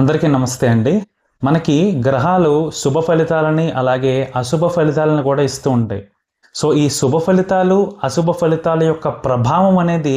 అందరికీ నమస్తే అండి. మనకి గ్రహాలు శుభ ఫలితాలని అలాగే అశుభ ఫలితాలను కూడా ఇస్తూ ఉంటాయి. సో ఈ శుభ ఫలితాలు అశుభ ఫలితాల యొక్క ప్రభావం అనేది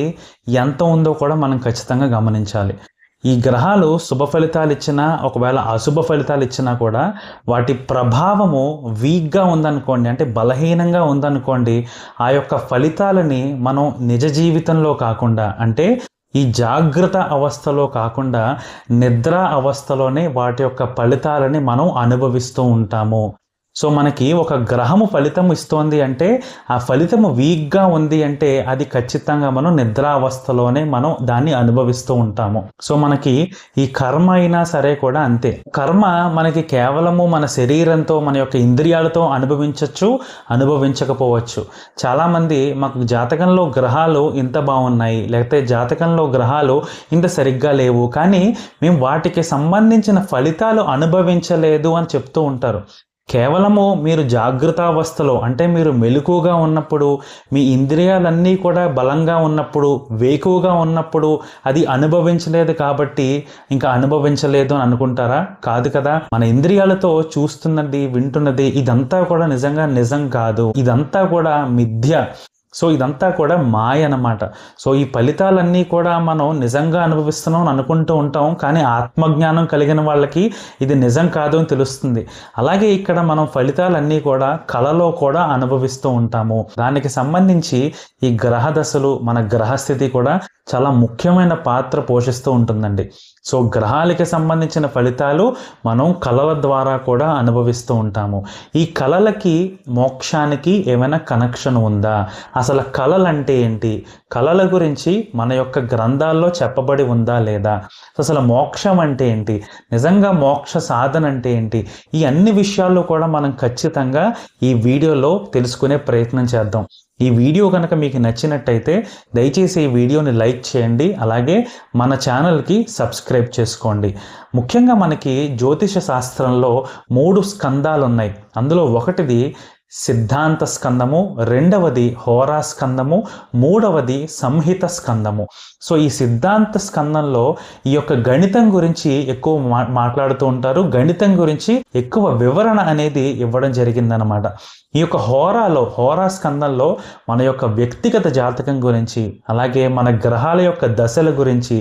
ఎంత ఉందో కూడా మనం ఖచ్చితంగా గమనించాలి. ఈ గ్రహాలు శుభ ఫలితాలు ఇచ్చినా ఒకవేళ అశుభ ఫలితాలు ఇచ్చినా కూడా వాటి ప్రభావము వీక్గా ఉందనుకోండి అంటే బలహీనంగా ఉందనుకోండి ఆ యొక్క ఫలితాలని మనం నిజ జీవితంలో కాకుండా అంటే ఈ జాగ్రత్త అవస్థలో కాకుండా నిద్ర అవస్థలోనే వాటి యొక్క ఫలితాలని మనం అనుభవిస్తూ ఉంటాము. సో మనకి ఒక గ్రహము ఫలితం ఇస్తోంది అంటే ఆ ఫలితము వీక్గా ఉంది అంటే అది ఖచ్చితంగా మనం నిద్రావస్థలోనే మనం దాన్ని అనుభవిస్తూ ఉంటాము. సో మనకి ఈ కర్మ అయినా సరే కూడా అంతే. కర్మ మనకి కేవలము మన శరీరంతో మన యొక్క ఇంద్రియాలతో అనుభవించవచ్చు అనుభవించకపోవచ్చు. చాలామంది మాకు జాతకంలో గ్రహాలు ఇంత బాగున్నాయి లేకపోతే జాతకంలో గ్రహాలు ఇంత సరిగ్గా లేవు కానీ మేము వాటికి సంబంధించిన ఫలితాలు అనుభవించలేదు అని చెప్తూ ఉంటారు. కేవలము మీరు జాగ్రత్తావస్థలో అంటే మీరు మెలకుగా ఉన్నప్పుడు మీ ఇంద్రియాలన్నీ కూడా బలంగా ఉన్నప్పుడు వేకువగా ఉన్నప్పుడు అది అనుభవించలేదు కాబట్టి ఇంకా అనుభవించలేదు అని అనుకుంటారా? కాదు కదా. మన ఇంద్రియాలతో చూస్తున్నది వింటున్నది ఇదంతా కూడా నిజంగా నిజం కాదు. ఇదంతా కూడా మిథ్య. సో ఇదంతా కూడా మాయ అన్నమాట. సో ఈ ఫలితాలన్నీ కూడా మనం నిజంగా అనుభవిస్తున్నాం అని అనుకుంటూ ఉంటాం కానీ ఆత్మజ్ఞానం కలిగిన వాళ్ళకి ఇది నిజం కాదు అని తెలుస్తుంది. అలాగే ఇక్కడ మనం ఫలితాలన్నీ కూడా కళలో కూడా అనుభవిస్తూ ఉంటాము. దానికి సంబంధించి ఈ గ్రహ దశలు మన గ్రహస్థితి కూడా చాలా ముఖ్యమైన పాత్ర పోషిస్తూ ఉంటుందండి. సో గ్రహాలకి సంబంధించిన ఫలితాలు మనం కళల ద్వారా కూడా అనుభవిస్తూ ఉంటాము. ఈ కళలకి మోక్షానికి ఏమైనా కనెక్షన్ ఉందా? అసలు కళలు అంటే ఏంటి? కళల గురించి మన యొక్క గ్రంథాల్లో చెప్పబడి ఉందా లేదా? అసలు మోక్షం అంటే ఏంటి? నిజంగా మోక్ష సాధన అంటే ఏంటి? ఈ అన్ని విషయాల్లో కూడా మనం ఖచ్చితంగా ఈ వీడియోలో తెలుసుకునే ప్రయత్నం చేద్దాం. ఈ వీడియో కనుక మీకు నచ్చినట్టయితే దయచేసి ఈ వీడియోని లైక్ చేయండి అలాగే మన ఛానల్కి సబ్స్క్రైబ్ చేసుకోండి. ముఖ్యంగా మనకి జ్యోతిష శాస్త్రంలో మూడు స్కందాలు ఉన్నాయి అందులో ఒకటిది సిద్ధాంత స్కందము రెండవది హోరా స్కందము మూడవది సంహిత స్కందము. సో ఈ సిద్ధాంత స్కందంలో ఈ యొక్క గణితం గురించి ఎక్కువ మా మాట్లాడుతూ ఉంటారు. గణితం గురించి ఎక్కువ వివరణ అనేది ఇవ్వడం జరిగిందనమాట ఈ యొక్క హోరాలో హోరా స్కందంలో మన యొక్క వ్యక్తిగత జాతకం గురించి అలాగే మన గ్రహాల యొక్క దశల గురించి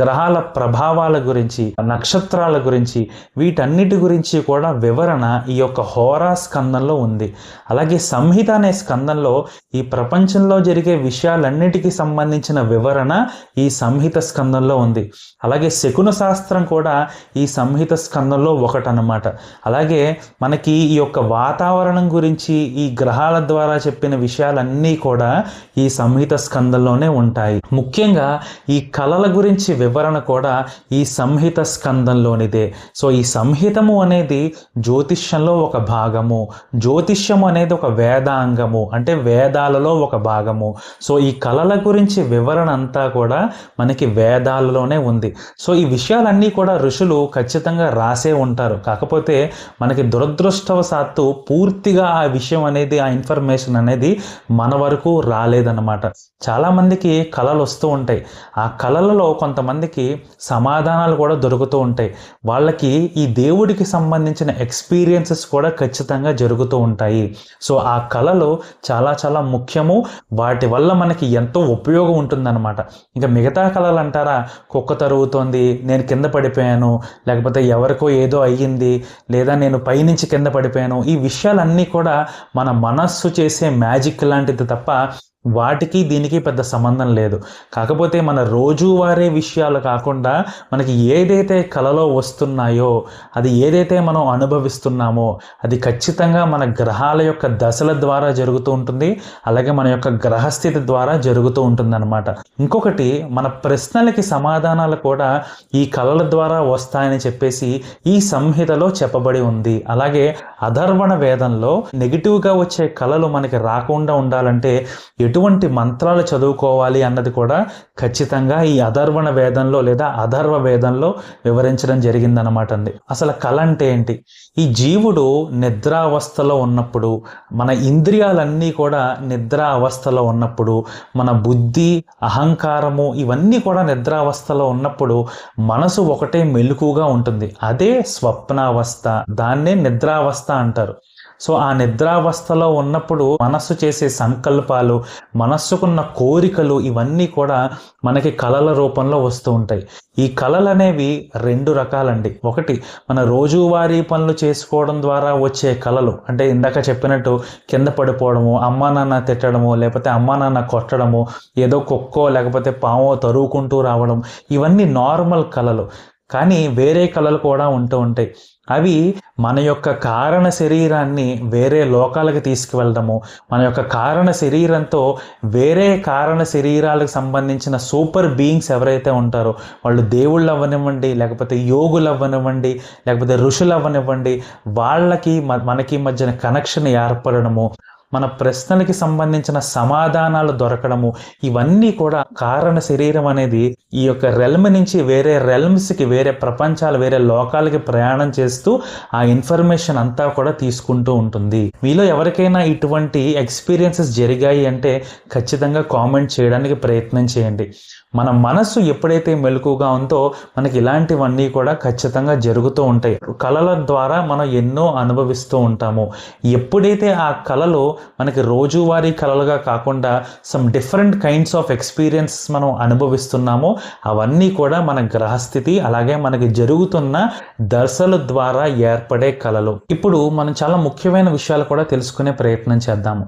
గ్రహాల ప్రభావాల గురించి నక్షత్రాల గురించి వీటన్నిటి గురించి కూడా వివరణ ఈ యొక్క హోరా స్కందంలో ఉంది. అలాగే సంహిత అనే స్కందంలో ఈ ప్రపంచంలో జరిగే విషయాలన్నిటికీ సంబంధించిన వివరణ ఈ సంహిత స్కందంలో ఉంది. అలాగే శకున శాస్త్రం కూడా ఈ సంహిత స్కందంలో ఒకటనమాట అలాగే మనకి ఈ యొక్క వాతావరణం గురించి ఈ గ్రహాల ద్వారా చెప్పిన విషయాలన్నీ కూడా ఈ సంహిత స్కందంలోనే ఉంటాయి. ముఖ్యంగా ఈ కళల గురించి వివరణ కూడా ఈ సంహిత స్కందంలోనిదే. సో ఈ సంహితము అనేది జ్యోతిష్యంలో ఒక భాగము. జ్యోతిష్యం అనేది ఒక వేదాంగము అంటే వేదాలలో ఒక భాగము. సో ఈ కళల గురించి వివరణ అంతా కూడా మనకి వేదాలలోనే ఉంది. సో ఈ విషయాలన్నీ కూడా ఋషులు ఖచ్చితంగా రాసే ఉంటారు. కాకపోతే మనకి దురదృష్టవశాత్తు పూర్తిగా ఆ విషయం అనేది ఆ ఇన్ఫర్మేషన్ అనేది మన వరకు రాలేదన్నమాట. చాలామందికి కళలు వస్తూ ఉంటాయి. ఆ కళలలో కొంతమందికి సమాధానాలు కూడా దొరుకుతూ ఉంటాయి. వాళ్ళకి ఈ దేవుడికి సంబంధించిన ఎక్స్పీరియన్సెస్ కూడా ఖచ్చితంగా జరుగుతూ ఉంటాయి. సో ఆ కళలు చాలా చాలా ముఖ్యము. వాటి వల్ల మనకి ఎంతో ఉపయోగం ఉంటుందన్నమాట. ఇంకా మిగతా కళలు అంటారా? కుక్క తరుగుతోంది నేను కింద పడిపోయాను లేకపోతే ఎవరికో ఏదో అయ్యింది లేదా నేను పైనుంచి కింద పడిపోయాను. ఈ విషయాలన్నీ కూడా మన మనస్సు చేసే మ్యాజిక్ లాంటిది తప్ప వాటికి దీనికి పెద్ద సంబంధం లేదు. కాకపోతే మన రోజువారీ విషయాలు కాకుండా మనకి ఏదైతే కళలో వస్తున్నాయో అది ఏదైతే మనం అనుభవిస్తున్నామో అది ఖచ్చితంగా మన గ్రహాల యొక్క దశల ద్వారా జరుగుతూ ఉంటుంది. అలాగే మన యొక్క గ్రహస్థితి ద్వారా జరుగుతూ ఉంటుందన్నమాట. ఇంకొకటి మన ప్రశ్నలకి సమాధానాలు కూడా ఈ కళల ద్వారా వస్తాయని చెప్పేసి ఈ సంహితలో చెప్పబడి ఉంది. అలాగే అధర్వణ వేదంలో నెగిటివ్గా వచ్చే కళలు మనకి రాకుండా ఉండాలంటే ఎటువంటి మంత్రాలు చదువుకోవాలి అన్నది కూడా ఖచ్చితంగా ఈ అధర్వణ వేదంలో లేదా అధర్వ వేదంలో వివరించడం జరిగిందనమాట అండి అసలు కళ అంటే ఏంటి? ఈ జీవుడు నిద్రావస్థలో ఉన్నప్పుడు మన ఇంద్రియాలన్నీ కూడా నిద్రా అవస్థలో ఉన్నప్పుడు మన బుద్ధి అహంకారము ఇవన్నీ కూడా నిద్రావస్థలో ఉన్నప్పుడు మనసు ఒకటే మెలుకుగా ఉంటుంది. అదే స్వప్నావస్థ. దాన్నే నిద్రావస్థ అంటారు. సో ఆ నిద్రావస్థలో ఉన్నప్పుడు మనస్సు చేసే సంకల్పాలు మనస్సుకున్న కోరికలు ఇవన్నీ కూడా మనకి కళల రూపంలో వస్తూ ఉంటాయి. ఈ కళలు అనేవి రెండు రకాలండి. ఒకటి మన రోజువారీ పనులు చేసుకోవడం ద్వారా వచ్చే కళలు. అంటే ఇందాక చెప్పినట్టు కింద పడిపోవడము అమ్మా నాన్న తిట్టడము లేకపోతే అమ్మా నాన్న కొట్టడము ఏదో కుక్కో లేకపోతే పామో తరువుకుంటూ రావడం ఇవన్నీ నార్మల్ కళలు. కానీ వేరే కళలు కూడా ఉంటూ ఉంటాయి. అవి మన యొక్క కారణ శరీరాన్ని వేరే లోకాలకు తీసుకువెళ్ళడము మన యొక్క కారణ శరీరంతో వేరే కారణ శరీరాలకు సంబంధించిన సూపర్ బీయింగ్స్ ఎవరైతే ఉంటారో వాళ్ళు దేవుళ్ళు అవ్వనివ్వండి లేకపోతే యోగులు అవ్వనివ్వండి లేకపోతే ఋషులు అవ్వనివ్వండి వాళ్ళకి మ- మనకి మధ్యన కనెక్షన్ ఏర్పడడము. మన ప్రశ్నలకి సంబంధించిన సమాధానాలు దొరకడము ఇవన్నీ కూడా కారణ శరీరం అనేది ఈ యొక్క రెల్మ్ నుంచి వేరే రెల్మ్స్కి వేరే ప్రపంచాలు వేరే లోకాలకి ప్రయాణం చేస్తూ ఆ ఇన్ఫర్మేషన్ అంతా కూడా తీసుకుంటూ ఉంటుంది. మీలో ఎవరికైనా ఇటువంటి ఎక్స్పీరియన్సెస్ జరిగాయి అంటే ఖచ్చితంగా కామెంట్ చేయడానికి ప్రయత్నం చేయండి. మన మనస్సు ఎప్పుడైతే మెలకుగా ఉందో మనకి ఇలాంటివన్నీ కూడా ఖచ్చితంగా జరుగుతూ ఉంటాయి. కళల ద్వారా మనం ఎన్నో అనుభవిస్తూ ఉంటాము. ఎప్పుడైతే ఆ కళలు మనకి రోజువారీ కళలుగా కాకుండా some different kinds of experience మనం అనుభవిస్తున్నామో అవన్నీ కూడా మన గ్రహస్థితి అలాగే మనకి జరుగుతున్న దశల ద్వారా ఏర్పడే కళలు. ఇప్పుడు మనం చాలా ముఖ్యమైన విషయాలు కూడా తెలుసుకునే ప్రయత్నం చేద్దాము.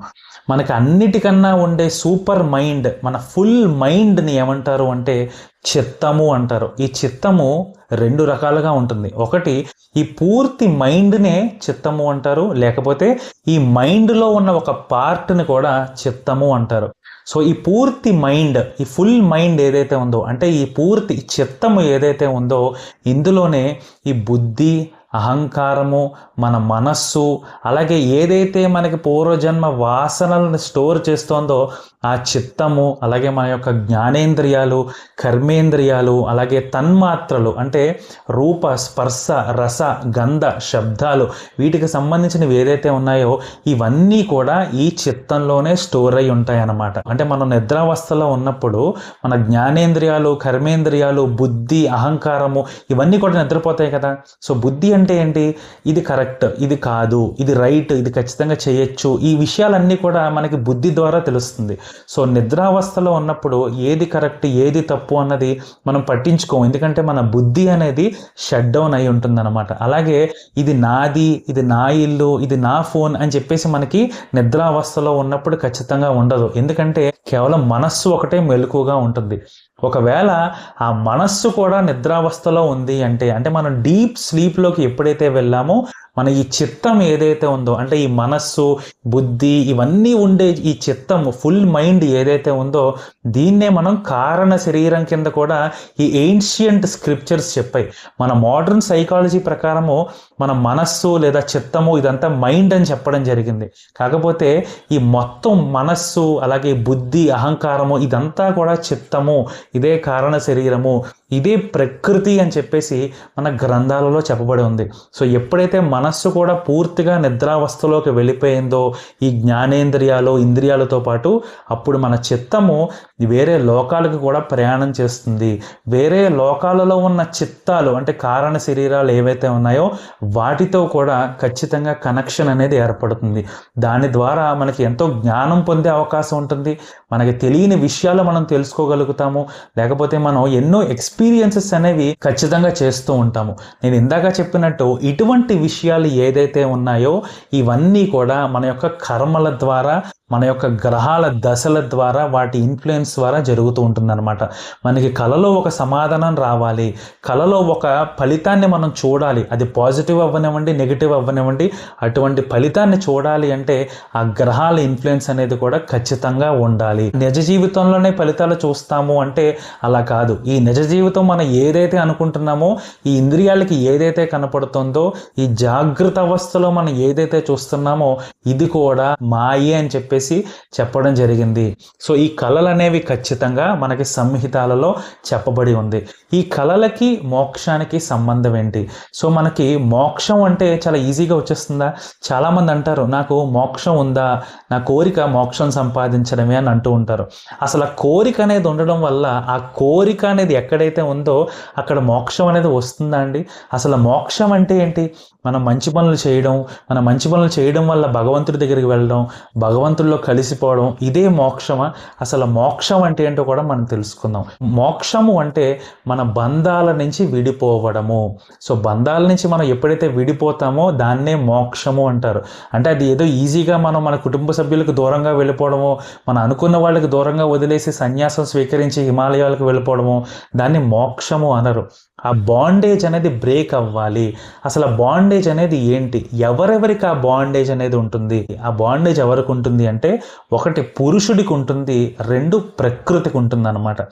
మనకి అన్నిటికన్నా ఉండే సూపర్ మైండ్ మన ఫుల్ మైండ్ని ఏమంటారు? అంటే చిత్తము అంటారు. ఈ చిత్తము రెండు రకాలుగా ఉంటుంది. ఒకటి ఈ పూర్తి మైండ్నే చిత్తము అంటారు. లేకపోతే ఈ మైండ్లో ఉన్న ఒక పార్ట్ని కూడా చిత్తము అంటారు. సో ఈ పూర్తి మైండ్ ఈ ఫుల్ మైండ్ ఏదైతే ఉందో అంటే ఈ పూర్తి చిత్తము ఏదైతే ఉందో ఇందులోనే ఈ బుద్ధి అహంకారము మన మనస్సు అలాగే ఏదైతే మనకి పూర్వజన్మ వాసనలను స్టోర్ చేస్తోందో ఆ చిత్తము అలాగే మన యొక్క జ్ఞానేంద్రియాలు కర్మేంద్రియాలు అలాగే తన్మాత్రలు అంటే రూప స్పర్శ రస గంధ శబ్దాలు వీటికి సంబంధించినవి ఏదైతే ఉన్నాయో ఇవన్నీ కూడా ఈ చిత్తంలోనే స్టోర్ అయి ఉంటాయి అన్నమాట అంటే మనం నిద్రావస్థలో ఉన్నప్పుడు మన జ్ఞానేంద్రియాలు కర్మేంద్రియాలు బుద్ధి అహంకారము ఇవన్నీ కూడా నిద్రపోతాయి కదా. సో బుద్ధి అంటే అంటే ఏంటి? ఇది కరెక్ట్ ఇది కాదు ఇది రైట్ ఇది ఖచ్చితంగా చేయొచ్చు. ఈ విషయాలన్నీ కూడా మనకి బుద్ధి ద్వారా తెలుస్తుంది. సో నిద్రావస్థలో ఉన్నప్పుడు ఏది కరెక్ట్ ఏది తప్పు అన్నది మనం పట్టించుకోము. ఎందుకంటే మన బుద్ధి అనేది షట్ డౌన్ అయి ఉంటుందన్నమాట. అలాగే ఇది నాది ఇది నా ఇల్లు ఇది నా ఫోన్ అని చెప్పేసి మనకి నిద్రావస్థలో ఉన్నప్పుడు ఖచ్చితంగా ఉండదు. ఎందుకంటే కేవలం మనస్సు ఒకటే మెలకుగా ఉంటుంది. ఒకవేళ ఆ మనస్సు కూడా నిద్రావస్థలో ఉంది అంటే అంటే మనం డీప్ స్లీప్లోకి ఎప్పుడైతే వెళ్ళామో మన ఈ చిత్తం ఏదైతే ఉందో అంటే ఈ మనస్సు బుద్ధి ఇవన్నీ ఉండే ఈ చిత్తం ఫుల్ మైండ్ ఏదైతే ఉందో దీన్నే మనం కారణ శరీరం కింద కూడా ఈ ఏన్షియంట్ స్క్రిప్చర్స్ చెప్పాయి. మన మోడర్న్ సైకాలజీ ప్రకారము మన మనస్సు లేదా చిత్తము ఇదంతా మైండ్ అని చెప్పడం జరిగింది. కాకపోతే ఈ మొత్తం మనస్సు అలాగే బుద్ధి అహంకారము ఇదంతా కూడా చిత్తము ఇదే కారణ శరీరము ఇదే ప్రకృతి అని చెప్పేసి మన గ్రంథాలలో చెప్పబడి ఉంది. సో ఎప్పుడైతే మన మనస్సు కూడా పూర్తిగా నిద్రావస్థలోకి వెళ్ళిపోయిందో ఈ జ్ఞానేంద్రియాలు ఇంద్రియాలతో పాటు అప్పుడు మన చిత్తము వేరే లోకాలకు కూడా ప్రయాణం చేస్తుంది. వేరే లోకాలలో ఉన్న చిత్తాలు అంటే కారణ శరీరాలు ఏవైతే ఉన్నాయో వాటితో కూడా ఖచ్చితంగా కనెక్షన్ అనేది ఏర్పడుతుంది. దాని ద్వారా మనకి ఎంతో జ్ఞానం పొందే అవకాశం ఉంటుంది. మనకి తెలియని విషయాలు మనం తెలుసుకోగలుగుతాము. లేకపోతే మనం ఎన్నో ఎక్స్పీరియన్సెస్ అనేవి ఖచ్చితంగా చేస్తూ ఉంటాము. నేను ఇందాక చెప్పినట్టు ఇటువంటి విషయాలు ఏదైతే ఉన్నాయో ఇవన్నీ కూడా మన యొక్క కర్మల ద్వారా మన యొక్క గ్రహాల దశల ద్వారా వాటి ఇన్ఫ్లుయెన్స్ ద్వారా జరుగుతూ ఉంటుందన్నమాట. మనకి కళలో ఒక సమాధానం రావాలి. కళలో ఒక ఫలితాన్ని మనం చూడాలి. అది పాజిటివ్ అవ్వనివ్వండి నెగిటివ్ అవ్వనివ్వండి. అటువంటి ఫలితాన్ని చూడాలి అంటే ఆ గ్రహాల ఇన్ఫ్లుయెన్స్ అనేది కూడా ఖచ్చితంగా ఉండాలి. నిజ జీవితంలోనే ఫలితాలు చూస్తాము అంటే అలా కాదు. ఈ నిజ జీవితం మనం ఏదైతే అనుకుంటున్నామో ఈ ఇంద్రియాలకి ఏదైతే కనపడుతుందో ఈ జాగ్రత్త అవస్థలో మనం ఏదైతే చూస్తున్నామో ఇది కూడా మాయే అని చెప్పి చెప్పేసి చెప్పడం జరిగింది. సో ఈ కళలు అనేవి ఖచ్చితంగా మనకి సంహితాలలో చెప్పబడి ఉంది. ఈ కళలకి మోక్షానికి సంబంధం ఏంటి? సో మనకి మోక్షం అంటే చాలా ఈజీగా వచ్చేస్తుందా? చాలామంది అంటారు నాకు మోక్షం ఉందా? నా కోరిక మోక్షం సంపాదించడమే అని అంటూ ఉంటారు. అసలు ఆ కోరిక అనేది ఉండడం వల్ల ఆ కోరిక అనేది ఎక్కడైతే ఉందో అక్కడ మోక్షం అనేది వస్తుందా అండి? అసలు మోక్షం అంటే ఏంటి? మనం మంచి పనులు చేయడం మన మంచి పనులు చేయడం వల్ల భగవంతుడి దగ్గరికి వెళ్ళడం భగవంతుడు భగవంతుడిలో కలిసిపోవడం ఇదే మోక్షమా? అసలు మోక్షం అంటే ఏంటో కూడా మనం తెలుసుకుందాం. మోక్షము అంటే మన బంధాల నుంచి విడిపోవడము. సో బంధాల నుంచి మనం ఎప్పుడైతే విడిపోతామో దాన్నే మోక్షము అంటారు. అంటే అది ఏదో ఈజీగా మనం మన కుటుంబ సభ్యులకు దూరంగా వెళ్ళిపోవడము మనం అనుకున్న వాళ్ళకి దూరంగా వదిలేసి సన్యాసం స్వీకరించి హిమాలయాలకు వెళ్ళిపోవడము దాన్ని మోక్షము అనరు. ఆ బాండేజ్ అనేది బ్రేక్ అవ్వాలి. అసలు ఆ బాండేజ్ అనేది ఏంటి? ఎవరెవరికి ఆ బాండేజ్ అనేది ఉంటుంది? ఆ బాండేజ్ ఎవరికి ఉంటుంది అంటే ఒకటి పురుషుడికి ఉంటుంది రెండు ప్రకృతికి ఉంటుంది అనమాట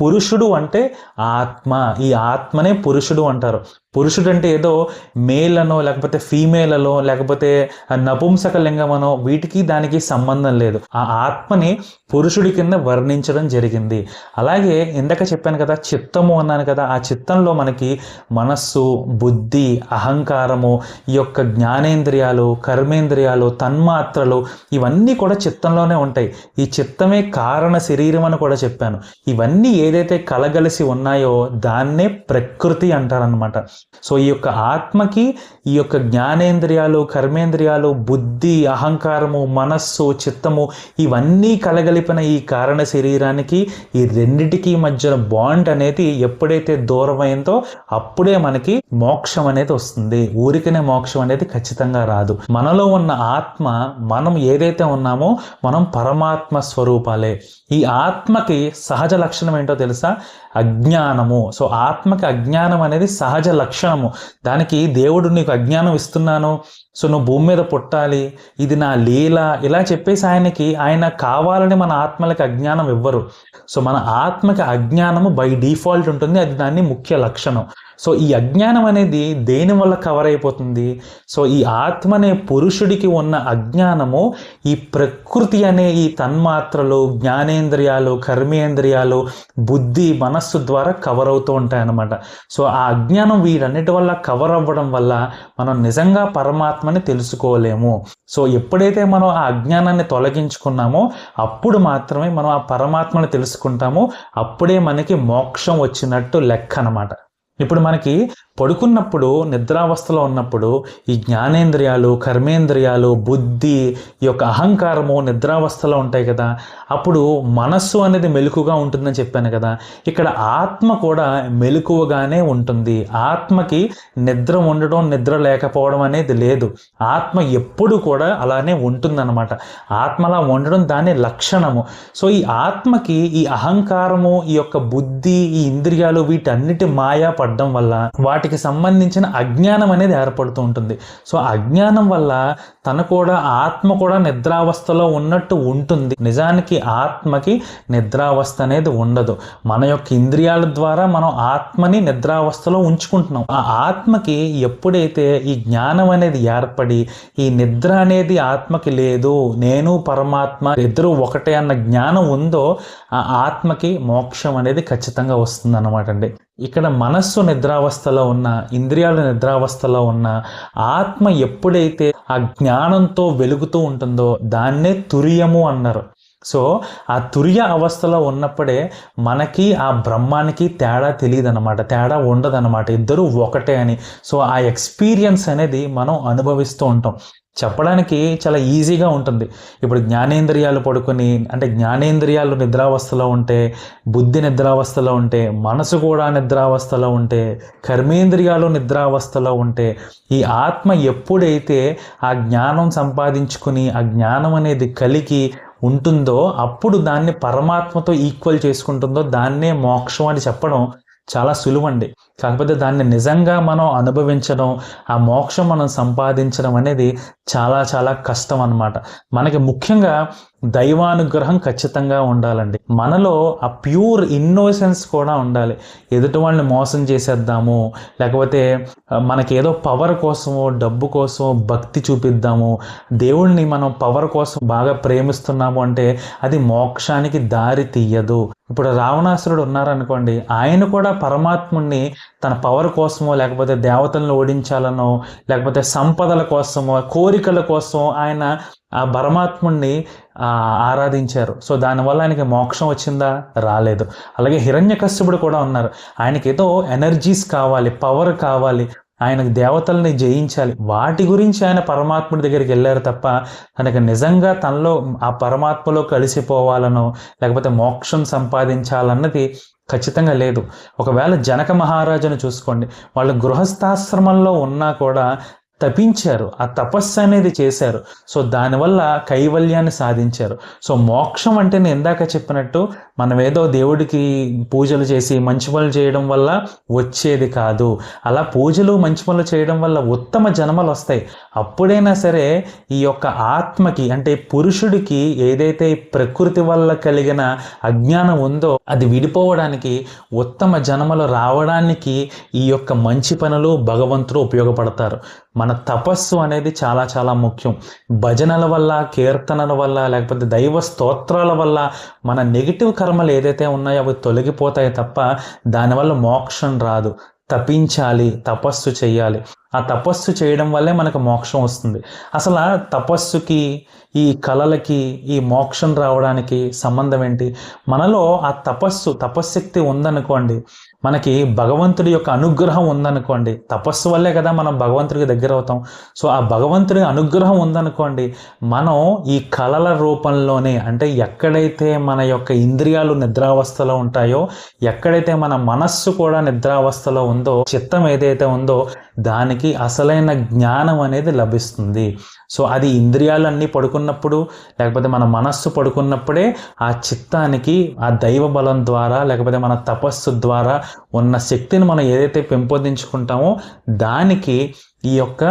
పురుషుడు అంటే ఆత్మ. ఈ ఆత్మనే పురుషుడు అంటారు. పురుషుడు అంటే ఏదో మేల్ అనో లేకపోతే ఫీమేల్ అలో లేకపోతే నపుంసక లింగమనో వీటికి దానికి సంబంధం లేదు. ఆ ఆత్మని పురుషుడి కింద వర్ణించడం జరిగింది. అలాగే ఇందాక చెప్పాను కదా చిత్తము అన్నాను కదా ఆ చిత్తంలో మనకి మనస్సు బుద్ధి అహంకారము ఈ యొక్క జ్ఞానేంద్రియాలు కర్మేంద్రియాలు తన్మాత్రలు ఇవన్నీ కూడా చిత్తంలోనే ఉంటాయి. ఈ చిత్తమే కారణ శరీరం అని కూడా చెప్పాను. ఇవన్నీ ఏదైతే కలగలిసి ఉన్నాయో దాన్నే ప్రకృతి అంటారనమాట సో ఈ యొక్క ఆత్మకి ఈ యొక్క జ్ఞానేంద్రియాలు కర్మేంద్రియాలు బుద్ధి అహంకారము మనస్సు చిత్తము ఇవన్నీ కలగలిపిన ఈ కారణ శరీరానికి ఈ రెండిటికి మధ్యన బాండ్ అనేది ఎప్పుడైతే దూరమైందో అప్పుడే మనకి మోక్షం అనేది వస్తుంది. ఊరికనే మోక్షం అనేది ఖచ్చితంగా రాదు. మనలో ఉన్న ఆత్మ మనం ఏదైతే ఉన్నామో మనం పరమాత్మ స్వరూపాలే. ఈ ఆత్మకి సహజ లక్షణం ఏంటో తెలుసా? అజ్ఞానము. సో ఆత్మకి అజ్ఞానం అనేది సహజ లక్షణము. దానికి దేవుడు నీకు అజ్ఞానం ఇస్తున్నాను సో నువ్వు భూమి మీద పుట్టాలి ఇది నా లీల ఇలా చెప్పేసి ఆయనకి ఆయన కావాలని మన ఆత్మలకి అజ్ఞానం ఇవ్వరు. సో మన ఆత్మకి అజ్ఞానము బై డిఫాల్ట్ ఉంటుంది అది దాన్ని ముఖ్య లక్షణం. సో ఈ అజ్ఞానం అనేది దేని వల్ల కవర్ అయిపోతుంది? సో ఈ ఆత్మ అనే పురుషుడికి ఉన్న అజ్ఞానము ఈ ప్రకృతి అనే ఈ తన్మాత్రలు జ్ఞానేంద్రియాలు కర్మేంద్రియాలు బుద్ధి మనస్సు ద్వారా కవర్ అవుతూ ఉంటాయన్నమాట. సో ఆ అజ్ఞానం వీటన్నిటి వల్ల కవర్ అవ్వడం వల్ల మనం నిజంగా పరమాత్మని తెలుసుకోలేము. సో ఎప్పుడైతే మనం ఆ అజ్ఞానాన్ని తొలగించుకున్నామో అప్పుడు మాత్రమే మనం ఆ పరమాత్మని తెలుసుకుంటామో. అప్పుడే మనకి మోక్షం వచ్చినట్టు లెక్క అనమాట ఇప్పుడు మనకి పడుకున్నప్పుడు నిద్రావస్థలో ఉన్నప్పుడు ఈ జ్ఞానేంద్రియాలు కర్మేంద్రియాలు బుద్ధి ఈ యొక్క అహంకారము నిద్రావస్థలో ఉంటాయి కదా. అప్పుడు మనస్సు అనేది మెలకుగా ఉంటుందని చెప్పాను కదా. ఇక్కడ ఆత్మ కూడా మెలకువగానే ఉంటుంది. ఆత్మకి నిద్ర ఉండడం నిద్ర లేకపోవడం అనేది లేదు. ఆత్మ ఎప్పుడు కూడా అలానే ఉంటుందన్నమాట. ఆత్మ అలా ఉండడం దాని లక్షణము. సో ఈ ఆత్మకి ఈ అహంకారము ఈ యొక్క బుద్ధి ఈ ఇంద్రియాలు వీటన్నిటి మాయా పడడం వల్ల వాటి వాటికి సంబంధించిన అజ్ఞానం అనేది ఏర్పడుతూ ఉంటుంది. సో అజ్ఞానం వల్ల తన కూడా ఆత్మ కూడా నిద్రావస్థలో ఉన్నట్టు ఉంటుంది. నిజానికి ఆత్మకి నిద్రావస్థ అనేది ఉండదు. మన యొక్క ఇంద్రియాల ద్వారా మనం ఆత్మని నిద్రావస్థలో ఉంచుకుంటున్నాం. ఆ ఆత్మకి ఎప్పుడైతే ఈ జ్ఞానం అనేది ఏర్పడి ఈ నిద్ర అనేది ఆత్మకి లేదు నేను పరమాత్మ ఇద్దరు ఒకటే అన్న జ్ఞానం ఉందో ఆ ఆత్మకి మోక్షం అనేది ఖచ్చితంగా వస్తుంది అనమాట అండి. ఇక్కడ మనస్సు నిద్రావస్థలో ఉన్న ఇంద్రియాలు నిద్రావస్థలో ఉన్న ఆత్మ ఎప్పుడైతే ఆ జ్ఞానంతో వెలుగుతూ ఉంటుందో దాన్నే తుర్యము అన్నారు. సో ఆ తుర్య అవస్థలో ఉన్నప్పుడే మనకి ఆ బ్రహ్మానికి తేడా తెలియదు అనమాట తేడా ఉండదన్నమాట. ఇద్దరు ఒకటే అని. సో ఆ ఎక్స్పీరియన్స్ అనేది మనం అనుభవిస్తూ ఉంటాం. చెప్పడానికి చాలా ఈజీగా ఉంటుంది. ఇప్పుడు జ్ఞానేంద్రియాలు పడుకొని అంటే జ్ఞానేంద్రియాలు నిద్రావస్థలో ఉంటే బుద్ధి నిద్రావస్థలో ఉంటే మనసు కూడా నిద్రావస్థలో ఉంటే కర్మేంద్రియాలు నిద్రావస్థలో ఉంటే ఈ ఆత్మ ఎప్పుడైతే ఆ జ్ఞానం సంపాదించుకుని ఆ జ్ఞానం అనేది కలిగి ఉంటుందో అప్పుడు దాన్ని పరమాత్మతో ఈక్వల్ చేసుకుంటుందో దాన్నే మోక్షం అని చెప్పడం చాలా సులువండి. కాకపోతే దాన్ని నిజంగా మనం అనుభవించడం ఆ మోక్షం మనం సంపాదించడం అనేది చాలా చాలా కష్టం అన్నమాట. మనకి ముఖ్యంగా దైవానుగ్రహం ఖచ్చితంగా ఉండాలండి. మనలో ఆ ప్యూర్ ఇన్నోసెన్స్ కూడా ఉండాలి. ఎదుటి వాళ్ళని మోసం చేసేద్దాము లేకపోతే మనకేదో పవర్ కోసమో డబ్బు కోసం భక్తి చూపిద్దాము దేవుణ్ణి మనం పవర్ కోసం బాగా ప్రేమిస్తున్నాము అంటే అది మోక్షానికి దారి తీయదు. ఇప్పుడు రావణాసురుడు ఉన్నారనుకోండి ఆయన కూడా పరమాత్ముణ్ణి తన పవర్ కోసమో లేకపోతే దేవతలను ఓడించాలనో లేకపోతే సంపదల కోసమో కోరికల కోసం ఆయన ఆ పరమాత్ముణ్ణి ఆ, ఆరాధించారు. సో దానివల్ల ఆయనకి మోక్షం వచ్చిందా? రాలేదు. అలాగే హిరణ్యకశ్యపుడు కూడా ఉన్నారు. ఆయనకి ఏదో ఎనర్జీస్ కావాలి పవర్ కావాలి. ఆయనకు దేవతల్ని జయించాలి. వాటి గురించి ఆయన పరమాత్ముడి దగ్గరికి వెళ్ళారు తప్ప తనకు నిజంగా తనలో ఆ పరమాత్మలో కలిసిపోవాలనో లేకపోతే మోక్షం సంపాదించాలన్నది ఖచ్చితంగా లేదు. ఒకవేళ జనక మహారాజును చూసుకోండి. వాళ్ళు గృహస్థాశ్రమంలో ఉన్నా కూడా తపించారు. ఆ తపస్సు అనేది చేశారు. సో దానివల్ల కైవల్యాన్ని సాధించారు. సో మోక్షం అంటే నేను ఇందాక చెప్పినట్టు మనం ఏదో దేవుడికి పూజలు చేసి మంచి పనులు చేయడం వల్ల వచ్చేది కాదు. అలా పూజలు మంచి పనులు చేయడం వల్ల ఉత్తమ జన్మలు వస్తాయి. అప్పుడైనా సరే ఈ యొక్క ఆత్మకి అంటే పురుషుడికి ఏదైతే ప్రకృతి వల్ల కలిగిన అజ్ఞానం ఉందో అది విడిపోవడానికి ఉత్తమ జన్మలు రావడానికి ఈ యొక్క మంచి పనులు భగవంతుడు ఉపయోగపడతారు. మన తపస్సు అనేది చాలా చాలా ముఖ్యం. భజనల వల్ల కీర్తనల వల్ల లేకపోతే దైవ స్తోత్రాల వల్ల మన నెగిటివ్ కర్మలు ఏదైతే ఉన్నాయో అవి తొలగిపోతాయి తప్ప దానివల్ల మోక్షం రాదు. తపించాలి తపస్సు చేయాలి. ఆ తపస్సు చేయడం వల్లే మనకు మోక్షం వస్తుంది. అసలు తపస్సుకి ఈ కళలకి ఈ మోక్షం రావడానికి సంబంధం ఏంటి? మనలో ఆ తపస్సు తపశ్శక్తి ఉందనుకోండి మనకి భగవంతుడి యొక్క అనుగ్రహం ఉందనుకోండి తపస్సు వల్లే కదా మనం భగవంతుడికి దగ్గర అవుతాం. సో ఆ భగవంతుడి అనుగ్రహం ఉందనుకోండి మనం ఈ కళల రూపంలోనే అంటే ఎక్కడైతే మన యొక్క ఇంద్రియాలు నిద్రావస్థలో ఉంటాయో ఎక్కడైతే మన మనస్సు కూడా నిద్రావస్థలో ఉందో చిత్తం ఏదైతే ఉందో దానికి అసలైన జ్ఞానం అనేది లభిస్తుంది. సో అది ఇంద్రియాలన్నీ పడుకున్నప్పుడు లేకపోతే మన మనస్సు పడుకున్నప్పుడే ఆ చిత్తానికి ఆ దైవ బలం ద్వారా లేకపోతే మన తపస్సు ద్వారా ఉన్న శక్తిని మనం ఏదైతే పెంపొందించుకుంటామో దానికి ఈ యొక్క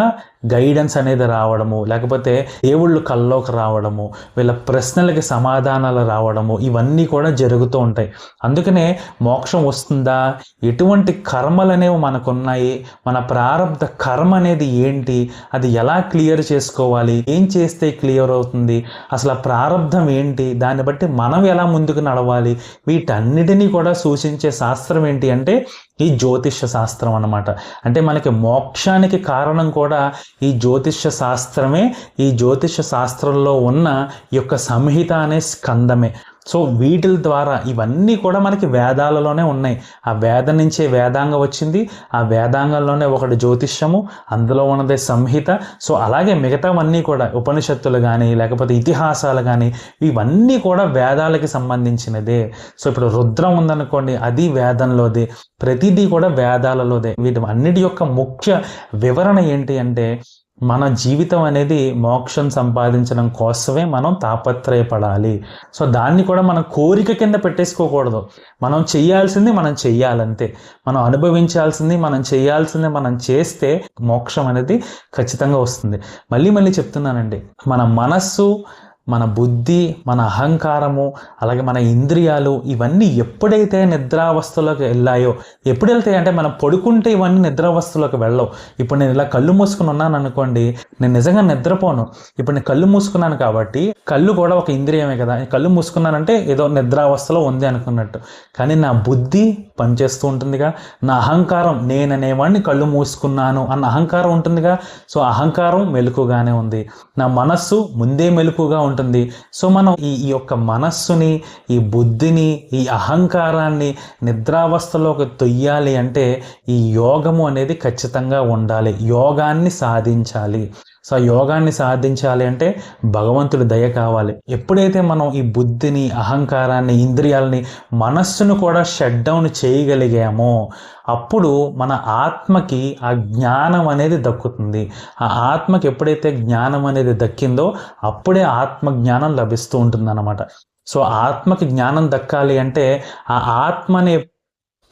గైడెన్స్ అనేది రావడము లేకపోతే దేవుళ్ళు కల్లోకి రావడము వీళ్ళ ప్రశ్నలకి సమాధానాలు రావడము ఇవన్నీ కూడా జరుగుతూ ఉంటాయి. అందుకనే మోక్షం వస్తుందా? ఎటువంటి కర్మలు అనేవి మనకున్నాయి? మన ప్రారంభ కర్మ అనేది ఏంటి? అది ఎలా క్లియర్ చేసుకోవాలి? ఏం చేస్తే క్లియర్ అవుతుంది? అసలు ఆ ప్రారంధం ఏంటి? దాన్ని బట్టి మనం ఎలా ముందుకు నడవాలి? వీటన్నిటినీ కూడా సూచించే శాస్త్రం ఏంటి అంటే ఈ జ్యోతిష్య శాస్త్రం అన్నమాట. అంటే మనకి మోక్షానికి కారణం కూడా ఈ జ్యోతిష్య శాస్త్రమే. ఈ జ్యోతిష్య శాస్త్రంలో ఉన్న ఈ యొక్క సంహిత అనే స్కందమే. సో వీటి ద్వారా ఇవన్నీ కూడా మనకి వేదాలలోనే ఉన్నాయి. ఆ వేదం నుంచే వేదాంగం వచ్చింది. ఆ వేదాంగంలోనే ఒకటి జ్యోతిష్యము అందులో ఉన్నదే సంహిత. సో అలాగే మిగతావన్నీ కూడా ఉపనిషత్తులు కానీ లేకపోతే ఇతిహాసాలు కానీ ఇవన్నీ కూడా వేదాలకి సంబంధించినదే. సో ఇప్పుడు రుద్రం ఉందనుకోండి అది వేదంలోదే. ప్రతిదీ కూడా వేదాలలోదే. వీటి అన్నిటి యొక్క ముఖ్య వివరణ ఏంటి అంటే మన జీవితం అనేది మోక్షం సంపాదించడం కోసమే మనం తాపత్రయపడాలి. సో దాన్ని కూడా మనం కోరిక కింద పెట్టేసుకోకూడదు. మనం చేయాల్సింది మనం చెయ్యాలంతే. మనం అనుభవించాల్సింది మనం చేయాల్సింది మనం చేస్తే మోక్షం అనేది ఖచ్చితంగా వస్తుంది. మళ్ళీ మళ్ళీ చెప్తున్నానండి. మన మనస్సు మన బుద్ధి మన అహంకారము అలాగే మన ఇంద్రియాలు ఇవన్నీ ఎప్పుడైతే నిద్రావస్థలోకి వెళ్ళాయో ఎప్పుడు వెళ్తాయి అంటే మనం పడుకుంటే ఇవన్నీ నిద్రావస్థలోకి వెళ్ళవు. ఇప్పుడు నేను ఇలా కళ్ళు మూసుకుని ఉన్నాను అనుకోండి నేను నిజంగా నిద్రపోను. ఇప్పుడు నేను కళ్ళు మూసుకున్నాను కాబట్టి కళ్ళు కూడా ఒక ఇంద్రియమే కదా. కళ్ళు మూసుకున్నానంటే ఏదో నిద్రావస్థలో ఉంది అనుకున్నట్టు. కానీ నా బుద్ధి పనిచేస్తూ ఉంటుందిగా. నా అహంకారం నేననేవాడిని కళ్ళు మూసుకున్నాను అన్న అహంకారం ఉంటుందిగా. సో అహంకారం మెలకుగానే ఉంది. నా మనస్సు ముందే మెలకుగా ఉంటుంది ఉంటుంది. సో మనం ఈ ఈ యొక్క మనస్సుని ఈ బుద్ధిని ఈ అహంకారాన్ని నిద్రావస్థలోకి తొయ్యాలి అంటే ఈ యోగము అనేది ఖచ్చితంగా ఉండాలి. యోగాన్ని సాధించాలి. సో ఆ యోగాన్ని సాధించాలి అంటే భగవంతుడి దయ కావాలి. ఎప్పుడైతే మనం ఈ బుద్ధిని అహంకారాన్ని ఇంద్రియాలని మనస్సును కూడా షట్ డౌన్ చేయగలిగామో అప్పుడు మన ఆత్మకి ఆ జ్ఞానం అనేది దక్కుతుంది. ఆ ఆత్మకి ఎప్పుడైతే జ్ఞానం అనేది దక్కిందో అప్పుడే ఆత్మ జ్ఞానం లభిస్తూ ఉంటుందన్నమాట. సో ఆత్మకి జ్ఞానం దక్కాలి అంటే ఆ ఆత్మ అనే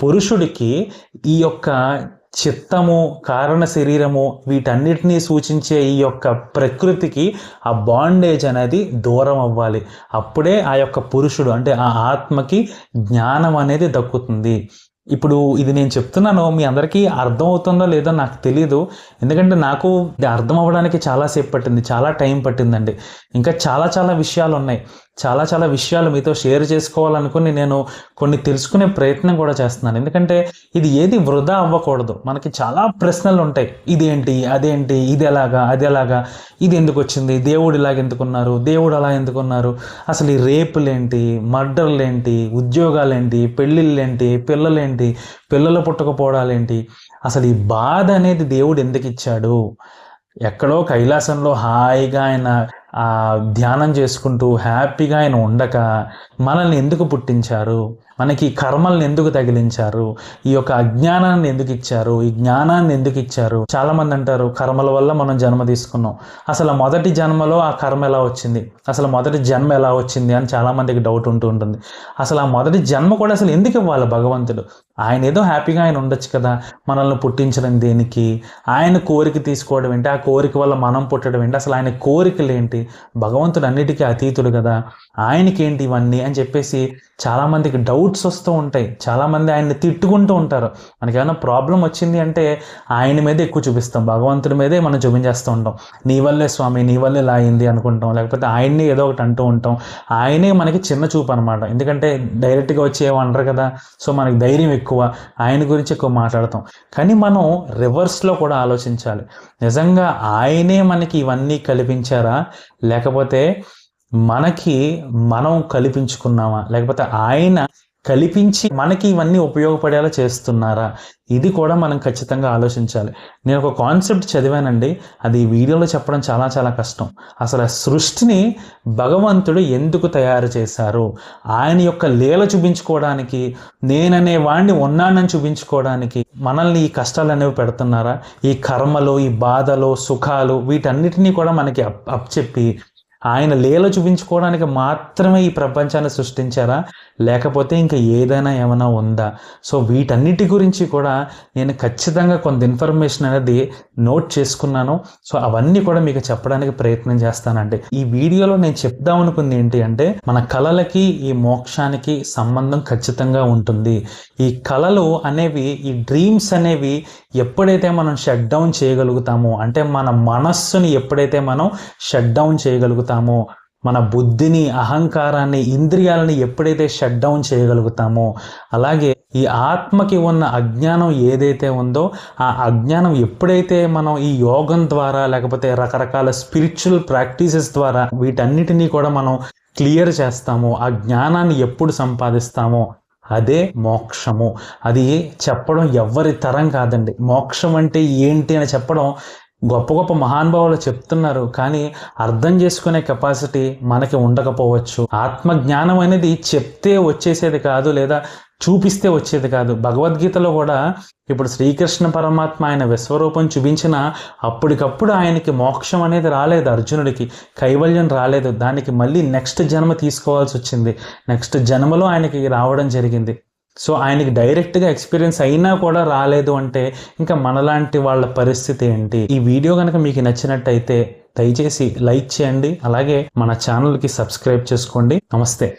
పురుషుడికి ఈ యొక్క చిత్తము కారణ శరీరము వీటన్నిటినీ సూచించే ఈ యొక్క ప్రకృతికి ఆ బాండేజ్ అనేది దూరం అవ్వాలి. అప్పుడే ఆ యొక్క పురుషుడు అంటే ఆ ఆత్మకి జ్ఞానం అనేది దక్కుతుంది. ఇప్పుడు ఇది నేను చెప్తున్నాను మీ అందరికీ అర్థం అవుతుందో లేదో నాకు తెలియదు ఎందుకంటే నాకు అర్థం అవ్వడానికి చాలాసేపు పట్టింది చాలా టైం పట్టిందండి. ఇంకా చాలా చాలా విషయాలు ఉన్నాయి చాలా చాలా విషయాలు మీతో షేర్ చేసుకోవాలనుకుని నేను కొన్ని తెలుసుకునే ప్రయత్నం కూడా చేస్తున్నాను. ఎందుకంటే ఇది ఏది వృధా అవ్వకూడదు. మనకి చాలా ప్రశ్నలు ఉంటాయి. ఇదేంటి? అదేంటి? ఇది ఎలాగా? అది ఎలాగా? ఇది ఎందుకు వచ్చింది? దేవుడు ఇలాగ ఎందుకున్నారు దేవుడు అలా ఎందుకున్నారు అసలు ఈ రేపులేంటి? మర్డర్లేంటి? ఉద్యోగాలేంటి? పెళ్ళిళ్ళేంటి? పిల్లలేంటి? పిల్లలు పుట్టకపోవడాలేంటి? అసలు ఈ బాధ అనేది దేవుడు ఎందుకు ఇచ్చాడు? ఎక్కడో కైలాసంలో హాయిగా ఆయన ధ్యానం చేసుకుంటూ హ్యాపీగా ఆయన ఉండక మనల్ని ఎందుకు పుట్టించారు? మనకి కర్మల్ని ఎందుకు తగిలించారు? ఈ యొక్క అజ్ఞానాన్ని ఎందుకు ఇచ్చారు? ఈ జ్ఞానాన్ని ఎందుకు ఇచ్చారు? చాలా మంది అంటారు కర్మల వల్ల మనం జన్మ తీసుకున్నాం. అసలు మొదటి జన్మలో ఆ కర్మ ఎలా వచ్చింది? అసలు మొదటి జన్మ ఎలా వచ్చింది అని చాలా మందికి డౌట్ ఉంటూ ఉంటుంది. అసలు ఆ మొదటి జన్మ కూడా అసలు ఎందుకు ఇవ్వాలి భగవంతుడు? ఆయన ఏదో హ్యాపీగా ఆయన ఉండొచ్చు కదా. మనల్ని పుట్టించడం దేనికి? ఆయన కోరిక తీసుకోవడం ఏంటి? ఆ కోరిక వల్ల మనం పుట్టడం ఏంటి? అసలు ఆయన కోరికలు ఏంటి? భగవంతుడు అన్నిటికీ అతీతుడు కదా. ఆయనకి ఏంటి ఇవన్నీ అని చెప్పేసి చాలామందికి డౌట్స్ వస్తూ ఉంటాయి. చాలామంది ఆయన్ని తిట్టుకుంటూ ఉంటారు. మనకి ఏమైనా ప్రాబ్లం వచ్చింది అంటే ఆయన మీద ఎక్కువ చూపిస్తాం. భగవంతుడి మీదే మనం చూపించేస్తూ ఉంటాం. నీ వల్లే స్వామి నీ వల్లే ఇలా అయింది అనుకుంటాం. లేకపోతే ఆయన్ని ఏదో ఒకటి అంటూ ఉంటాం. ఆయనే మనకి చిన్న చూపు అనమాట ఎందుకంటే డైరెక్ట్గా వచ్చి ఏమంటారు కదా. సో మనకి ధైర్యం ఎక్కువ. ఆయన గురించి ఎక్కువ మాట్లాడతాం. కానీ మనం రివర్స్లో కూడా ఆలోచించాలి. నిజంగా ఆయనే మనకి ఇవన్నీ కల్పించారా? లేకపోతే మనకి మనం కల్పించుకున్నామా? లేకపోతే ఆయన కల్పించి మనకి ఇవన్నీ ఉపయోగపడేలా చేస్తున్నారా? ఇది కూడా మనం ఖచ్చితంగా ఆలోచించాలి. నేను ఒక కాన్సెప్ట్ చదివానండి. అది ఈ వీడియోలో చెప్పడం చాలా చాలా కష్టం. అసలు ఆ సృష్టిని భగవంతుడు ఎందుకు తయారు చేశారు? ఆయన యొక్క లీల చూపించుకోవడానికి నేననే వాడిని ఉన్నానని చూపించుకోవడానికి మనల్ని ఈ కష్టాలు అనేవి పెడుతున్నారా? ఈ కర్మలు ఈ బాధలు సుఖాలు వీటన్నిటినీ కూడా మనకి అప్ అప్ చెప్పి ఆయన లీల చూపించుకోవడానికి మాత్రమే ఈ ప్రపంచాన్ని సృష్టించారా? లేకపోతే ఇంకా ఏదైనా ఏమైనా ఉందా? సో వీటన్నిటి గురించి కూడా నేను ఖచ్చితంగా కొంత ఇన్ఫర్మేషన్ అనేది నోట్ చేసుకున్నాను. సో అవన్నీ కూడా మీకు చెప్పడానికి ప్రయత్నం చేస్తానండి. ఈ వీడియోలో నేను చెప్దాం అనుకుంది ఏంటి అంటే మన కళలకి ఈ మోక్షానికి సంబంధం ఖచ్చితంగా ఉంటుంది. ఈ కళలు అనేవి ఈ డ్రీమ్స్ అనేవి ఎప్పుడైతే మనం షట్ డౌన్ చేయగలుగుతామో అంటే మన మనస్సుని ఎప్పుడైతే మనం షట్ డౌన్ చేయగలుగుతామో మన బుద్ధిని అహంకారాన్ని ఇంద్రియాలని ఎప్పుడైతే షట్ డౌన్ చేయగలుగుతామో అలాగే ఈ ఆత్మకి ఉన్న అజ్ఞానం ఏదైతే ఉందో ఆ అజ్ఞానం ఎప్పుడైతే మనం ఈ యోగం ద్వారా లేకపోతే రకరకాల స్పిరిచువల్ ప్రాక్టీసెస్ ద్వారా వీటన్నిటినీ కూడా మనం క్లియర్ చేస్తామో ఆ జ్ఞానాన్ని ఎప్పుడు సంపాదిస్తామో అదే మోక్షము. అది చెప్పడం ఎవ్వరి తరం కాదండి. మోక్షం అంటే ఏంటి అని చెప్పడం గొప్ప గొప్ప మహానుభావులు చెప్తున్నారు కానీ అర్థం చేసుకునే కెపాసిటీ మనకి ఉండకపోవచ్చు. ఆత్మజ్ఞానం అనేది చెప్తే వచ్చేసేది కాదు లేదా చూపిస్తే వచ్చేది కాదు. భగవద్గీతలో కూడా ఇప్పుడు శ్రీకృష్ణ పరమాత్మ ఆయన విశ్వరూపం చూపించిన అప్పటికప్పుడు ఆయనకి మోక్షం అనేది రాలేదు అర్జునుడికి కైవల్యం రాలేదు. దానికి మళ్ళీ నెక్స్ట్ జన్మ తీసుకోవాల్సి వచ్చింది. నెక్స్ట్ జన్మలో ఆయనకి రావడం జరిగింది. సో ఆయనకి డైరెక్ట్గా ఎక్స్పీరియన్స్ అయినా కూడా రాలేదు అంటే ఇంకా మనలాంటి వాళ్ళ పరిస్థితి ఏంటి? ఈ వీడియో కనుక మీకు నచ్చినట్టయితే దయచేసి లైక్ చేయండి. అలాగే మన ఛానల్కి సబ్స్క్రైబ్ చేసుకోండి. నమస్తే.